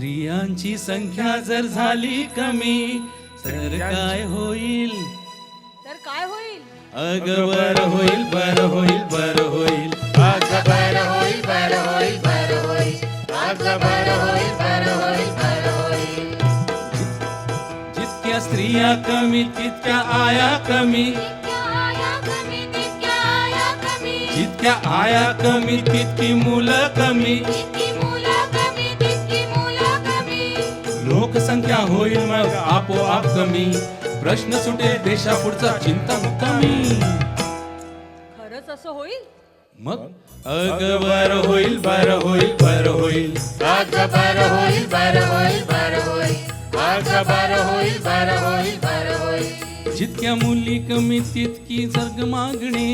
स्त्रियांची संख्या जर झाली कमी तर काय होईल? तर काय होईल? अग बर होईल बर होईल बर होईल. अग बर होईल बर होईल बर होईल. अग बर होईल बर होईल बर होईल. जितक्या स्त्रिया कमी तितक्या आया कमी. तितक्या आया कमी तितक्या आया कमी. जितक्या आया कमी तितकी मुलं कमी. लोकसंख्या होईल मग आपोआप कमी. प्रश्न सुटेल देशा पुढचा चिंता कमी खरंच असं होईल? मग? अग बर होईल बर होईल बर होईल. अग बर होईल बर होईल बर होईल. अग बर होईल बर होईल बर होईल. जितक्या मुली कमी तितकी जास्त मागणी.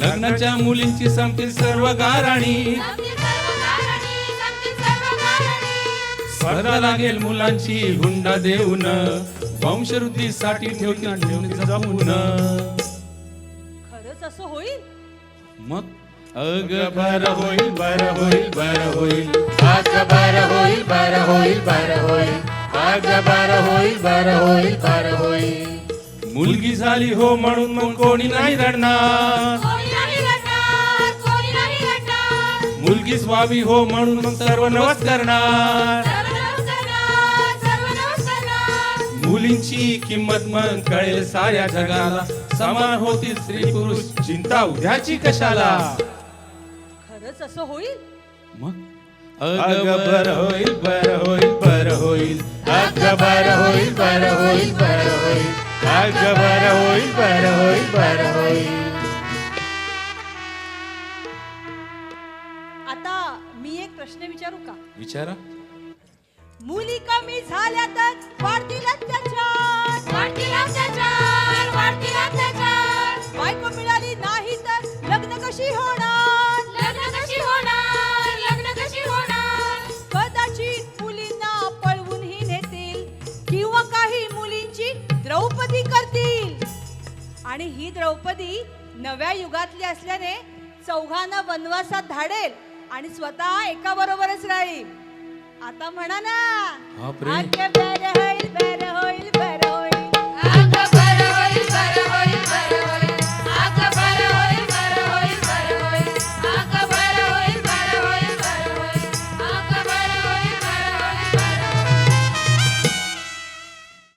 लग्नाच्या मुलींची संपतील सर्व गाराणी. स्पर्धा लागेल मुलांची हुंडा देऊन. वंशवृद्धीसाठी ठेवतील जपून खरंच असं होईल? मग? अग बर होईल बर होईल बर होईल. अग बर होईल बर होईल बर होईल. अग बर होईल बर होईल बर होईल. मुलगी झाली हो म्हणून मग कोणी नाही रडणार. मुलगीच व्हावी हो म्हणून मग सर्व नवस करणार. मुलींची किंमत मग कळेल साऱ्या जगाला. समान होतील स्त्री पुरुष चिंता उद्याची कशाला? खरंच असं होईल? मग? अग बर होईल बर होईल बर होईल. अग बर होईल बर होईल बर होईल. अग बर होईल बर होईल बर होईल. आता मी एक प्रश्न विचारू का? विचारा. मुली कमी झाल्या तर वाढतील आणि ही द्रौपदी नव्या युगातली असल्याने चौघांना वनवासात धाडेल आणि स्वतः एका बरोबरच राहील. आता म्हणा ना.